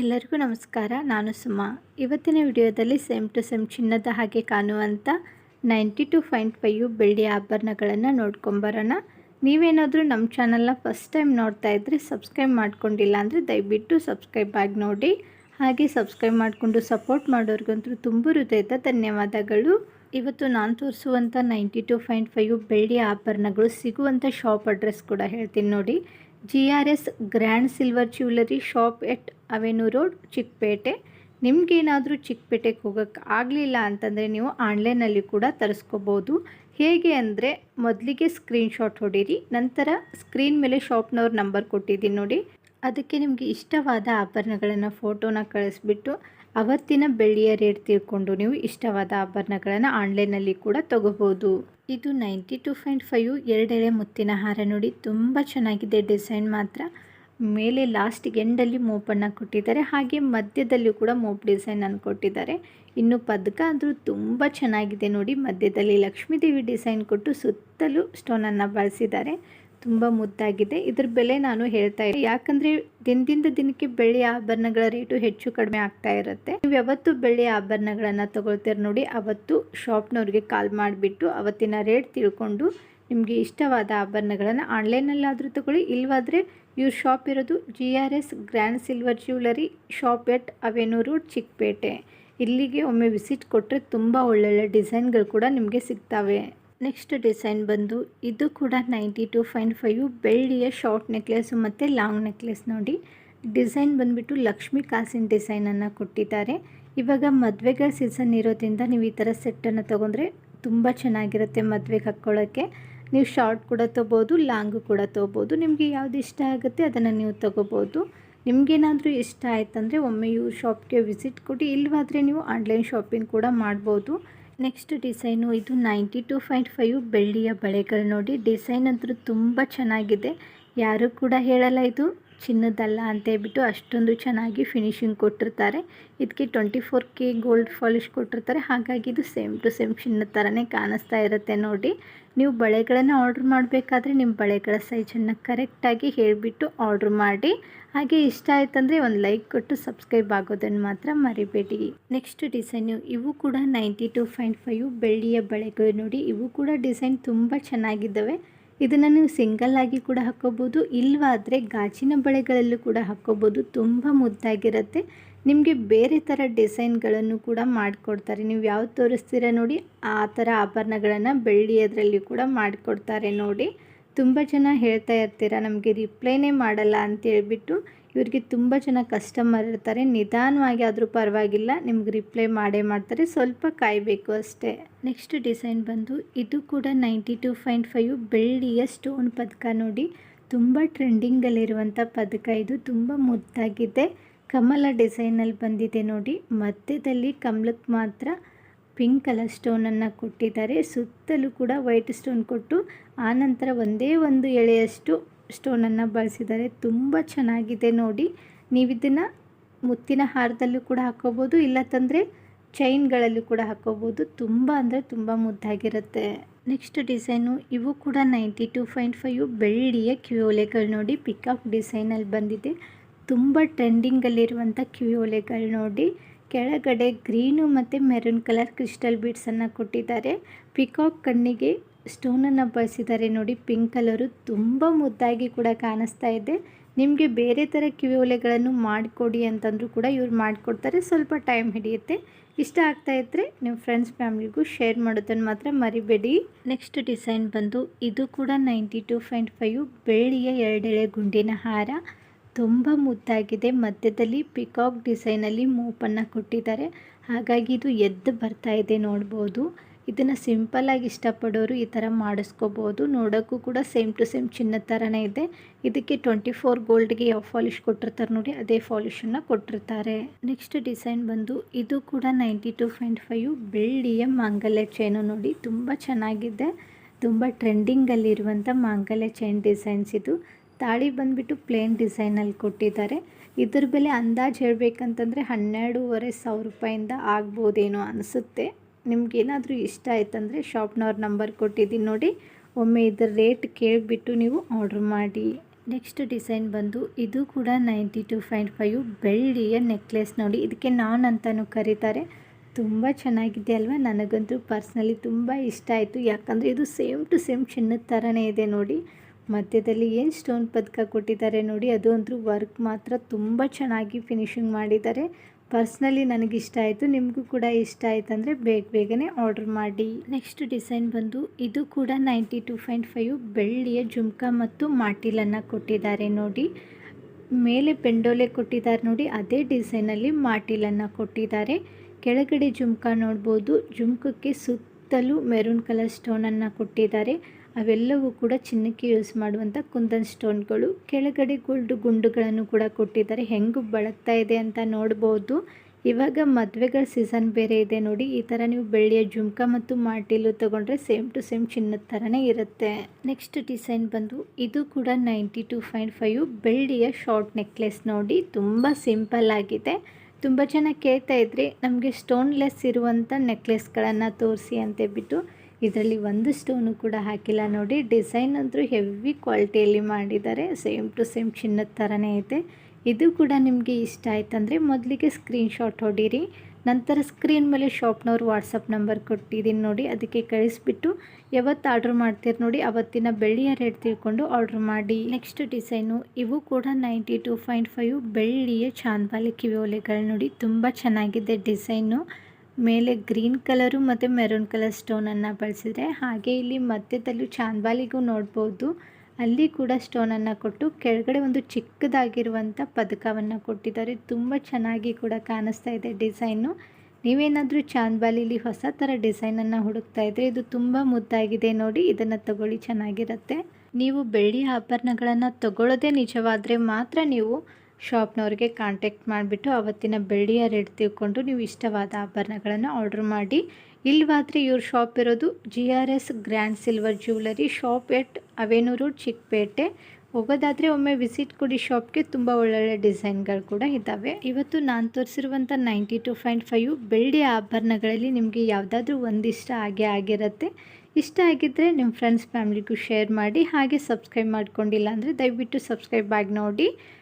ಎಲ್ಲರಿಗೂ ನಮಸ್ಕಾರ. ನಾನು ಸುಮಾ. ಇವತ್ತಿನ ವಿಡಿಯೋದಲ್ಲಿ ಸೇಮ್ ಟು ಸೇಮ್ ಚಿನ್ನದ ಹಾಗೆ ಕಾಣುವಂಥ ನೈಂಟಿ ಟು ಪಾಯಿಂಟ್ ಫೈವ್ ಬೆಳ್ಳಿ ಆಭರಣಗಳನ್ನು ನೋಡ್ಕೊಂಬರೋಣ ನೀವೇನಾದರೂ ನಮ್ಮ ಚಾನಲ್ನ ಫಸ್ಟ್ ಟೈಮ್ ನೋಡ್ತಾ ಇದ್ದರೆ ಸಬ್ಸ್ಕ್ರೈಬ್ ಮಾಡ್ಕೊಂಡಿಲ್ಲ ಅಂದರೆ ದಯವಿಟ್ಟು ಸಬ್ಸ್ಕ್ರೈಬ್ ಆಗಿ ನೋಡಿ. ಹಾಗೆ ಸಬ್ಸ್ಕ್ರೈಬ್ ಮಾಡಿಕೊಂಡು ಸಪೋರ್ಟ್ ಮಾಡೋರಿಗಂತೂ ತುಂಬ ಹೃದಯದ ಧನ್ಯವಾದಗಳು. ಇವತ್ತು ನಾನು ತೋರಿಸುವಂಥ ನೈಂಟಿ ಟು ಪಾಯಿಂಟ್ ಫೈವ್ ಬೆಳ್ಳಿ ಆಭರಣಗಳು ಸಿಗುವಂಥ ಶಾಪ್ ಅಡ್ರೆಸ್ ಕೂಡ ಹೇಳ್ತೀನಿ ನೋಡಿ. G R S grand silver jewellery shop at avenue road, Chickpet. ನಿಮಗೇನಾದರೂ ಚಿಕ್ಕಪೇಟೆಗೆ ಹೋಗೋಕ್ಕೆ ಆಗಲಿಲ್ಲ ಅಂತಂದರೆ ನೀವು ಆನ್ಲೈನಲ್ಲಿ ಕೂಡ ತರಿಸ್ಕೋಬೋದು. ಹೇಗೆ ಅಂದರೆ ಮೊದಲಿಗೆ ಸ್ಕ್ರೀನ್ಶಾಟ್ ಹೊಡೀರಿ, ನಂತರ ಸ್ಕ್ರೀನ್ ಮೇಲೆ ಶಾಪ್ನವ್ರ ನಂಬರ್ ಕೊಟ್ಟಿದ್ದೀನಿ ನೋಡಿ. ಅದಕ್ಕೆ ನಿಮಗೆ ಇಷ್ಟವಾದ ಆಭರಣಗಳನ್ನು ಫೋಟೋನ ಕಳಿಸ್ಬಿಟ್ಟು ಅವತ್ತಿನ ಬೆಳ್ಳಿಯ ರೇಟ್ ತಿಳ್ಕೊಂಡು ನೀವು ಇಷ್ಟವಾದ ಆಭರಣಗಳನ್ನು ಆನ್ಲೈನಲ್ಲಿ ಕೂಡ ತಗೋಬೋದು. ಇದು ನೈಂಟಿ ಟು ಪಾಯಿಂಟ್ ಫೈವ್ ಎರಡೆಳೆ ಮುತ್ತಿನ ಹಾರ ನೋಡಿ ತುಂಬ ಚೆನ್ನಾಗಿದೆ ಡಿಸೈನ್ ಮಾತ್ರ. ಮೇಲೆ ಲಾಸ್ಟಿಗೆ ಎಂಡಲ್ಲಿ ಮೋಪನ್ನು ಕೊಟ್ಟಿದ್ದಾರೆ. ಹಾಗೆ ಮಧ್ಯದಲ್ಲಿ ಕೂಡ ಮೋಪ್ ಡಿಸೈನನ್ನು ಕೊಟ್ಟಿದ್ದಾರೆ. ಇನ್ನು ಪದಕ ಅಂದರೂ ತುಂಬ ಚೆನ್ನಾಗಿದೆ ನೋಡಿ. ಮಧ್ಯದಲ್ಲಿ ಲಕ್ಷ್ಮೀದೇವಿ ಡಿಸೈನ್ ಕೊಟ್ಟು ಸುತ್ತಲೂ ಸ್ಟೋನನ್ನು ಬಳಸಿದ್ದಾರೆ. ತುಂಬ ಮುದ್ದಾಗಿದೆ. ಇದ್ರ ಬೆಲೆ ನಾನು ಹೇಳ್ತಾ ಇದ್ದೆ ಯಾಕಂದರೆ ದಿನದಿಂದ ದಿನಕ್ಕೆ ಬೆಳ್ಳಿ ಆಭರಣಗಳ ರೇಟು ಹೆಚ್ಚು ಕಡಿಮೆ ಆಗ್ತಾ ಇರುತ್ತೆ. ನೀವು ಯಾವತ್ತು ಬೆಳ್ಳಿ ಆಭರಣಗಳನ್ನು ತಗೊಳ್ತೀರ ನೋಡಿ, ಅವತ್ತು ಶಾಪ್ನವ್ರಿಗೆ ಕಾಲ್ ಮಾಡಿಬಿಟ್ಟು ಅವತ್ತಿನ ರೇಟ್ ತಿಳ್ಕೊಂಡು ನಿಮಗೆ ಇಷ್ಟವಾದ ಆಭರಣಗಳನ್ನು ಆದ್ರೂ ತಗೊಳ್ಳಿ. ಇಲ್ವಾದರೆ ಇವ್ರ ಶಾಪ್ ಇರೋದು G R S grand silver jewellery shop at avenue road Chickpet. ಇಲ್ಲಿಗೆ ಒಮ್ಮೆ ವಿಸಿಟ್ ಕೊಟ್ಟರೆ ತುಂಬ ಒಳ್ಳೊಳ್ಳೆ ಡಿಸೈನ್ಗಳು ಕೂಡ ನಿಮಗೆ ಸಿಗ್ತವೆ. ನೆಕ್ಸ್ಟ್ ಡಿಸೈನ್ ಬಂದು ಇದು ಕೂಡ ನೈಂಟಿ ಟು ಫೈನ್ ಫೈವ್ ಬೆಳ್ಳಿಯ ಶಾರ್ಟ್ ನೆಕ್ಲೆಸು ಮತ್ತು ಲಾಂಗ್ ನೆಕ್ಲೆಸ್ ನೋಡಿ. ಡಿಸೈನ್ ಬಂದುಬಿಟ್ಟು ಲಕ್ಷ್ಮೀ ಕಾಸಿನ ಡಿಸೈನನ್ನು ಕೊಟ್ಟಿದ್ದಾರೆ. ಇವಾಗ ಮದುವೆಗಳ ಸೀಸನ್ ಇರೋದ್ರಿಂದ ನೀವು ಈ ಥರ ಸೆಟ್ಟನ್ನು ತೊಗೊಂಡ್ರೆ ತುಂಬ ಚೆನ್ನಾಗಿರುತ್ತೆ ಮದುವೆಗೆ ಹಾಕ್ಕೊಳ್ಳೋಕ್ಕೆ ನೀವು ಶಾರ್ಟ್ ಕೂಡ ತೊಗೋಬೋದು ಲಾಂಗು ಕೂಡ ತೊಗೋಬೋದು. ನಿಮಗೆ ಯಾವುದು ಇಷ್ಟ ಆಗುತ್ತೆ ಅದನ್ನು ನೀವು ತೊಗೋಬೋದು. ನಿಮಗೇನಾದರೂ ಇಷ್ಟ ಆಯ್ತಂದರೆ ಒಮ್ಮೆ ಇವ್ರ ಶಾಪ್ಗೆ ವಿಸಿಟ್ ಕೊಟ್ಟು ಇಲ್ಲವಾದರೆ ನೀವು ಆನ್ಲೈನ್ ಶಾಪಿಂಗ್ ಕೂಡ ಮಾಡ್ಬೋದು. ನೆಕ್ಸ್ಟ್ ಡಿಸೈನು ಇದು ನೈಂಟಿ ಟು ಫೈಂಟ್ ಫೈವ್ ಬೆಳ್ಳಿಯ ಬಳೆಗಳು ನೋಡಿ. ಡಿಸೈನ್ ಅಂತೂ ತುಂಬ ಚೆನ್ನಾಗಿದೆ. ಯಾರು ಕೂಡ ಹೇಳಲ್ಲ ಇದು ಚಿನ್ನದಲ್ಲ ಅಂತ ಹೇಳ್ಬಿಟ್ಟು ಅಷ್ಟೊಂದು ಚೆನ್ನಾಗಿ ಫಿನಿಶಿಂಗ್ ಕೊಟ್ಟಿರ್ತಾರೆ. ಇದಕ್ಕೆ twenty four K gold polish ಕೊಟ್ಟಿರ್ತಾರೆ. ಹಾಗಾಗಿ ಇದು ಸೇಮ್ ಟು ಸೇಮ್ ಚಿನ್ನದ ಥರನೇ ಕಾಣಿಸ್ತಾ ಇರುತ್ತೆ ನೋಡಿ. ನೀವು ಬಳೆಗಳನ್ನು ಆರ್ಡ್ರ್ ಮಾಡಬೇಕಾದ್ರೆ ನಿಮ್ಮ ಬಳೆಗಳ ಸೈಜನ್ನು ಕರೆಕ್ಟಾಗಿ ಹೇಳಿಬಿಟ್ಟು ಆರ್ಡ್ರ್ ಮಾಡಿ. ಹಾಗೆ ಇಷ್ಟ ಆಯ್ತಂದರೆ ಒಂದು ಲೈಕ್ ಕೊಟ್ಟು ಸಬ್ಸ್ಕ್ರೈಬ್ ಆಗೋದನ್ನು ಮಾತ್ರ ಮರಿಬೇಡಿ. ನೆಕ್ಸ್ಟ್ ಡಿಸೈನು ಇವು ಕೂಡ ನೈಂಟಿ ಟು ಫೈಂಟ್ ಫೈವ್ ಬೆಳ್ಳಿಯ ಬಳೆಗಳು ನೋಡಿ, ಇವು ಕೂಡ ಡಿಸೈನ್ ತುಂಬ ಚೆನ್ನಾಗಿದ್ದಾವೆ. ಇದನ್ನು ನೀವು ಸಿಂಗಲ್ ಆಗಿ ಕೂಡ ಹಾಕ್ಕೋಬೋದು ಇಲ್ಲವಾದರೆ ಗಾಜಿನ ಬಳೆಗಳಲ್ಲೂ ಕೂಡ ಹಾಕ್ಕೋಬೋದು ತುಂಬ ಮುದ್ದಾಗಿರುತ್ತೆ. ನಿಮಗೆ ಬೇರೆ ಥರ ಡಿಸೈನ್ಗಳನ್ನು ಕೂಡ ಮಾಡಿಕೊಡ್ತಾರೆ. ನೀವು ಯಾವ್ದು ತೋರಿಸ್ತೀರ ನೋಡಿ, ಆ ಥರ ಆಭರಣಗಳನ್ನು ಬೆಳ್ಳಿಯದ್ರಲ್ಲಿ ಕೂಡ ಮಾಡಿಕೊಡ್ತಾರೆ ನೋಡಿ. ತುಂಬ ಜನ ಹೇಳ್ತಾ ಇರ್ತೀರ, ನಮಗೆ ರಿಪ್ಲೈನೇ ಮಾಡಲ್ಲ ಅಂತ ಹೇಳ್ಬಿಟ್ಟು ಇವರಿಗೆ ತುಂಬ ಜನ ಕಸ್ಟಮರ್ ಇರ್ತಾರೆ. ನಿಧಾನವಾಗಿ ಆದರೂ ಪರವಾಗಿಲ್ಲ, ನಿಮ್ಗೆ ರಿಪ್ಲೈ ಮಾಡೇ ಮಾಡ್ತಾರೆ. ಸ್ವಲ್ಪ ಕಾಯಬೇಕು ಅಷ್ಟೇ. ನೆಕ್ಸ್ಟ್ ಡಿಸೈನ್ ಬಂದು ಇದು ಕೂಡ ನೈಂಟಿ ಟು ಪಾಯಿಂಟ್ ಫೈವ್ ಬೆಳ್ಳಿಯ ಸ್ಟೋನ್ ಪದಕ ನೋಡಿ. ತುಂಬ ಟ್ರೆಂಡಿಂಗಲ್ಲಿರುವಂಥ ಪದಕ ಇದು. ತುಂಬ ಮುದ್ದಾಗಿದೆ. ಕಮಲ ಡಿಸೈನಲ್ಲಿ ಬಂದಿದೆ ನೋಡಿ. ಮಧ್ಯದಲ್ಲಿ ಕಮಲಕ್ಕೆ ಮಾತ್ರ ಪಿಂಕ್ ಕಲರ್ ಸ್ಟೋನನ್ನು ಕೊಟ್ಟಿದ್ದಾರೆ. ಸುತ್ತಲೂ ಕೂಡ ವೈಟ್ ಸ್ಟೋನ್ ಕೊಟ್ಟು ಆನಂತರ ಒಂದೇ ಒಂದು ಎಳೆಯಷ್ಟು ಸ್ಟೋನನ್ನು ಬಳಸಿದ್ದಾರೆ. ತುಂಬ ಚೆನ್ನಾಗಿದೆ ನೋಡಿ. ನೀವು ಇದನ್ನು ಮುತ್ತಿನ ಹಾರದಲ್ಲೂ ಕೂಡ ಹಾಕೋಬೋದು ಇಲ್ಲ ತಂದರೆ ಚೈನ್ಗಳಲ್ಲೂ ಕೂಡ ಹಾಕೋಬೋದು ತುಂಬ ಅಂದರೆ ತುಂಬ ಮುದ್ದಾಗಿರುತ್ತೆ. ನೆಕ್ಸ್ಟ್ ಡಿಸೈನು, ಇವು ಕೂಡ ನೈಂಟಿ ಟು ಪಾಯಿಂಟ್ ಫೈವ್ ಬೆಳ್ಳಿಯ ಕಿವಿಯೋಲೆಗಳು ನೋಡಿ. ಪಿಕಾಕ್ ಡಿಸೈನಲ್ಲಿ ಬಂದಿದೆ. ತುಂಬ ಟ್ರೆಂಡಿಂಗಲ್ಲಿರುವಂಥ ಕಿವಿಯೋಲೆಗಳು ನೋಡಿ. ಕೆಳಗಡೆ ಗ್ರೀನು ಮತ್ತು ಮೆರೂನ್ ಕಲರ್ ಕ್ರಿಸ್ಟಲ್ ಬೀಡ್ಸನ್ನು ಕೊಟ್ಟಿದ್ದಾರೆ. ಪಿಕಾಕ್ ಕಣ್ಣಿಗೆ ಸ್ಟೋನನ್ನು ಬಳಸಿದ್ದಾರೆ ನೋಡಿ, ಪಿಂಕ್ ಕಲರು ತುಂಬ ಮುದ್ದಾಗಿ ಕೂಡ ಕಾಣಿಸ್ತಾ ಇದೆ. ನಿಮಗೆ ಬೇರೆ ಥರ ಕಿವಿಯೋಲೆಗಳನ್ನು ಮಾಡಿಕೊಡಿ ಅಂತಂದರೂ ಕೂಡ ಇವ್ರು ಮಾಡಿಕೊಡ್ತಾರೆ, ಸ್ವಲ್ಪ ಟೈಮ್ ಹಿಡಿಯುತ್ತೆ. ಇಷ್ಟ ಆಗ್ತಾ ಇದ್ದರೆ ನಿಮ್ಮ ಫ್ರೆಂಡ್ಸ್ ಫ್ಯಾಮಿಲಿಗೂ ಶೇರ್ ಮಾಡೋದನ್ನು ಮಾತ್ರ ಮರಿಬೇಡಿ. ನೆಕ್ಸ್ಟ್ ಡಿಸೈನ್ ಬಂದು ಇದು ಕೂಡ ನೈಂಟಿ ಟು ಪಾಯಿಂಟ್ ಫೈವ್ ಬೆಳ್ಳಿಯ ಎರಡೆಳೆ ಗುಂಡಿನ ಹಾರ. ತುಂಬ ಮುದ್ದಾಗಿದೆ. ಮಧ್ಯದಲ್ಲಿ ಪಿಕಾಕ್ ಡಿಸೈನಲ್ಲಿ ಮೂಪನ್ನು ಕೊಟ್ಟಿದ್ದಾರೆ. ಹಾಗಾಗಿ ಇದು ಎದ್ದು ಬರ್ತಾ ಇದೆ ನೋಡ್ಬೋದು. ಇದನ್ನು ಸಿಂಪಲ್ಲಾಗಿ ಇಷ್ಟಪಡೋರು ಈ ಥರ ಮಾಡಿಸ್ಕೋಬೋದು. ನೋಡೋಕ್ಕೂ ಕೂಡ ಸೇಮ್ ಟು ಸೇಮ್ ಚಿನ್ನದ ಥರನೇ ಇದೆ. ಇದಕ್ಕೆ ಟ್ವೆಂಟಿ ಫೋರ್ ಗೋಲ್ಡ್ಗೆ ಯಾವ ಫಾಲಿಶ್ ಕೊಟ್ಟಿರ್ತಾರೆ ನೋಡಿ, ಅದೇ ಫಾಲಿಶನ್ನು ಕೊಟ್ಟಿರ್ತಾರೆ. ನೆಕ್ಸ್ಟ್ ಡಿಸೈನ್ ಬಂದು ಇದು ಕೂಡ ನೈಂಟಿ ಟು ಪಾಯಿಂಟ್ ಫೈವ್ ಬೆಳ್ಳಿಯ ಮಾಂಗಲ್ಯ ಚೈನು ನೋಡಿ, ತುಂಬ ಚೆನ್ನಾಗಿದೆ. ತುಂಬ ಟ್ರೆಂಡಿಂಗಲ್ಲಿರುವಂಥ ಮಾಂಗಲ್ಯ ಚೈನ್ ಡಿಸೈನ್ಸ್ ಇದು. ತಾಳಿ ಬಂದುಬಿಟ್ಟು ಪ್ಲೇನ್ ಡಿಸೈನಲ್ಲಿ ಕೊಟ್ಟಿದ್ದಾರೆ. ಇದ್ರ ಬೆಲೆ ಅಂದಾಜು ಹೇಳಬೇಕಂತಂದರೆ ಹನ್ನೆರಡೂವರೆ ಸಾವಿರ ರೂಪಾಯಿಂದ ಆಗ್ಬೋದೇನೋ ಅನಿಸುತ್ತೆ. ನಿಮಗೇನಾದರೂ ಇಷ್ಟ ಆಯ್ತಂದರೆ ಶಾಪ್ನವ್ರ ನಂಬರ್ ಕೊಟ್ಟಿದ್ದೀನಿ ನೋಡಿ. ಒಮ್ಮೆ ಇದ್ರ ರೇಟ್ ಕೇಳಿಬಿಟ್ಟು ನೀವು ಆರ್ಡ್ರ್ ಮಾಡಿ. ನೆಕ್ಸ್ಟ್ ಡಿಸೈನ್ ಬಂದು ಇದು ಕೂಡ ನೈಂಟಿ ಟು ಪಾಯಿಂಟ್ ಫೈವ್ ಬೆಳ್ಳಿಯ ನೆಕ್ಲೆಸ್ ನೋಡಿ. ಇದಕ್ಕೆ ನಾನ್ ಅಂತಲೂ ಕರೀತಾರೆ. ತುಂಬ ಚೆನ್ನಾಗಿದೆ ಅಲ್ವಾ? ನನಗಂತೂ ಪರ್ಸ್ನಲಿ ತುಂಬ ಇಷ್ಟ ಆಯಿತು. ಯಾಕಂದರೆ ಇದು ಸೇಮ್ ಟು ಸೇಮ್ ಚಿನ್ನದ ಥರನೇ ಇದೆ ನೋಡಿ. ಮಧ್ಯದಲ್ಲಿ ಏನು ಸ್ಟೋನ್ ಪದಕ ಕೊಟ್ಟಿದ್ದಾರೆ ನೋಡಿ, ಅದು ಅಂತೂ ವರ್ಕ್ ಮಾತ್ರ ತುಂಬ ಚೆನ್ನಾಗಿ ಫಿನಿಶಿಂಗ್ ಮಾಡಿದ್ದಾರೆ. ಪರ್ಸ್ನಲಿ ನನಗೆ ಇಷ್ಟ ಆಯಿತು, ನಿಮಗೂ ಕೂಡ ಇಷ್ಟ ಆಯ್ತಂದರೆ ಬೇಗ ಬೇಗನೆ ಆರ್ಡರ್ ಮಾಡಿ. ನೆಕ್ಸ್ಟ್ ಡಿಸೈನ್ ಬಂದು ಇದು ಕೂಡ ನೈಂಟಿ ಟು ಪಾಯಿಂಟ್ ಫೈವ್ ಬೆಳ್ಳಿಯ ಜುಮ್ಕ ಮತ್ತು ಮಾಟಿಲನ್ನು ಕೊಟ್ಟಿದ್ದಾರೆ ನೋಡಿ. ಮೇಲೆ ಪೆಂಡೋಲೆ ಕೊಟ್ಟಿದ್ದಾರೆ ನೋಡಿ, ಅದೇ ಡಿಸೈನಲ್ಲಿ ಮಾಟಿಲನ್ನು ಕೊಟ್ಟಿದ್ದಾರೆ. ಕೆಳಗಡೆ ಜುಮ್ಕಾ ನೋಡ್ಬೋದು, ಜುಮ್ಕಕ್ಕೆ ಸುತ್ತಲೂ ಮೆರೂನ್ ಕಲರ್ ಸ್ಟೋನನ್ನು ಕೊಟ್ಟಿದ್ದಾರೆ. ಅವೆಲ್ಲವೂ ಕೂಡ ಚಿನ್ನಕ್ಕೆ ಯೂಸ್ ಮಾಡುವಂಥ ಕುಂದನ್ ಸ್ಟೋನ್ಗಳು. ಕೆಳಗಡೆ ಗೋಲ್ಡ್ ಗುಂಡುಗಳನ್ನು ಕೂಡ ಕೊಟ್ಟಿದ್ದಾರೆ. ಹೆಂಗು ಬಳಕ್ತಾ ಇದೆ ಅಂತ ನೋಡ್ಬೋದು. ಇವಾಗ ಮದುವೆಗಳ ಸೀಸನ್ ಬೇರೆ ಇದೆ ನೋಡಿ. ಈ ಥರ ನೀವು ಬೆಳ್ಳಿಯ ಜುಮ್ಕ ಮತ್ತು ಮಾಟಿಲು ತೊಗೊಂಡ್ರೆ ಸೇಮ್ ಟು ಸೇಮ್ ಚಿನ್ನದ ಥರನೇ ಇರುತ್ತೆ. ನೆಕ್ಸ್ಟ್ ಡಿಸೈನ್ ಬಂದು ಇದು ಕೂಡ ನೈಂಟಿ ಟು ಪಾಯಿಂಟ್ ಫೈವ್ ಬೆಳ್ಳಿಯ ಶಾರ್ಟ್ ನೆಕ್ಲೆಸ್ ನೋಡಿ. ತುಂಬ ಸಿಂಪಲ್ ಆಗಿದೆ. ತುಂಬ ಜನ ಕೇಳ್ತಾ ಇದ್ರಿ ನಮಗೆ ಸ್ಟೋನ್ಲೆಸ್ ಇರುವಂಥ ನೆಕ್ಲೆಸ್ಗಳನ್ನು ತೋರಿಸಿ ಅಂತೇಳ್ಬಿಟ್ಟು ಬಿಟ್ಟು ಇದರಲ್ಲಿ ಒಂದು ಸ್ಟೋನು ಕೂಡ ಹಾಕಿಲ್ಲ ನೋಡಿ. ಡಿಸೈನ್ ಅಂತೂ ಹೆವಿ ಕ್ವಾಲಿಟಿಯಲ್ಲಿ ಮಾಡಿದ್ದಾರೆ. ಸೇಮ್ ಟು ಸೇಮ್ ಚಿನ್ನದ ಥರನೇ ಇದೆ. ಇದು ಕೂಡ ನಿಮಗೆ ಇಷ್ಟ ಆಯ್ತಂದರೆ ಮೊದಲಿಗೆ ಸ್ಕ್ರೀನ್ಶಾಟ್ ಹೊಡೀರಿ. ನಂತರ ಸ್ಕ್ರೀನ್ ಮೇಲೆ ಶಾಪ್ನವ್ರು ವಾಟ್ಸಪ್ ನಂಬರ್ ಕೊಟ್ಟಿದ್ದೀನಿ ನೋಡಿ. ಅದಕ್ಕೆ ಕಳಿಸ್ಬಿಟ್ಟು ಯಾವತ್ತು ಆರ್ಡ್ರ್ ಮಾಡ್ತೀರಿ ನೋಡಿ. ಅವತ್ತಿನ ಬೆಳ್ಳಿಯ ರೇಟ್ ತಿಳ್ಕೊಂಡು ಆರ್ಡ್ರ್ ಮಾಡಿ. ನೆಕ್ಸ್ಟ್ ಡಿಸೈನು ಇವು ಕೂಡ ನೈಂಟಿ ಟೂ ಪಾಯಿಂಟ್ ಫೈವ್ ಬೆಳ್ಳಿಯ ಚಾಂದ್ವಾಲಿ ಕಿವಿಯೋಲೆಗಳು ನೋಡಿ. ತುಂಬ ಚೆನ್ನಾಗಿದೆ ಡಿಸೈನು ಮೇಲೆ ಗ್ರೀನ್ ಕಲರು ಮತ್ತು ಮೆರೂನ್ ಕಲರ್ ಸ್ಟೋನನ್ನು ಬಳಸಿದರೆ ಹಾಗೆ ಇಲ್ಲಿ ಮಧ್ಯದಲ್ಲೂ ಚಾಂದ್ಬಾಲಿಗೂ ನೋಡ್ಬೋದು. ಅಲ್ಲಿ ಕೂಡ ಸ್ಟೋನನ್ನು ಕೊಟ್ಟು ಕೆಳಗಡೆ ಒಂದು ಚಿಕ್ಕದಾಗಿರುವಂಥ ಪದಕವನ್ನು ಕೊಟ್ಟಿದ್ದಾರೆ. ತುಂಬ ಚೆನ್ನಾಗಿ ಕೂಡ ಕಾಣಿಸ್ತಾ ಇದೆ ಡಿಸೈನು. ನೀವೇನಾದರೂ ಚಾಂದ್ಬಾಲಿಲಿ ಹೊಸ ಥರ ಡಿಸೈನನ್ನು ಹುಡುಕ್ತಾ ಇದ್ದರೆ ಇದು ತುಂಬ ಮುದ್ದಾಗಿದೆ ನೋಡಿ, ಇದನ್ನು ತಗೊಳ್ಳಿ ಚೆನ್ನಾಗಿರುತ್ತೆ. ನೀವು ಬೆಳ್ಳಿ ಆಭರಣಗಳನ್ನು ತಗೊಳ್ಳೋದೇ ನಿಜವಾದರೆ ಮಾತ್ರ ನೀವು ಶಾಪ್ನವ್ರಿಗೆ ಕಾಂಟ್ಯಾಕ್ಟ್ ಮಾಡಿಬಿಟ್ಟು ಅವತ್ತಿನ ಬೆಳ್ಳಿಯ ರೇಟ್ ತಿಳ್ಕೊಂಡು ನೀವು ಇಷ್ಟವಾದ ಆಭರಣಗಳನ್ನು ಆರ್ಡ್ರ್ ಮಾಡಿ. ಇಲ್ವಾದರೆ ಇವ್ರ ಶಾಪ್ ಇರೋದು G R S grand silver jewellery shop at avenue road Chickpet ಹೋಗೋದಾದರೆ ಒಮ್ಮೆ ವಿಸಿಟ್ ಕೊಡಿ ಶಾಪ್ಗೆ ತುಂಬ ಒಳ್ಳೊಳ್ಳೆ ಡಿಸೈನ್ಗಳು ಕೂಡ ಇದ್ದಾವೆ ಇವತ್ತು ನಾನು ತೋರಿಸಿರುವಂಥ ನೈಂಟಿ ಟು ಪಾಯಿಂಟ್ ಫೈವ್ ಬೆಳ್ಳಿಯ ಆಭರಣಗಳಲ್ಲಿ ನಿಮಗೆ ಯಾವುದಾದ್ರೂ ಒಂದಿಷ್ಟ ಹಾಗೆ ಆಗಿರುತ್ತೆ. ಇಷ್ಟ ಆಗಿದ್ದರೆ ನಿಮ್ಮ ಫ್ರೆಂಡ್ಸ್ ಫ್ಯಾಮಿಲಿಗೂ ಶೇರ್ ಮಾಡಿ, ಹಾಗೆ ಸಬ್ಸ್ಕ್ರೈಬ್ ಮಾಡ್ಕೊಂಡಿಲ್ಲ ಅಂದರೆ ದಯವಿಟ್ಟು ಸಬ್ಸ್ಕ್ರೈಬ್ ಆಗಿ ನೋಡಿ.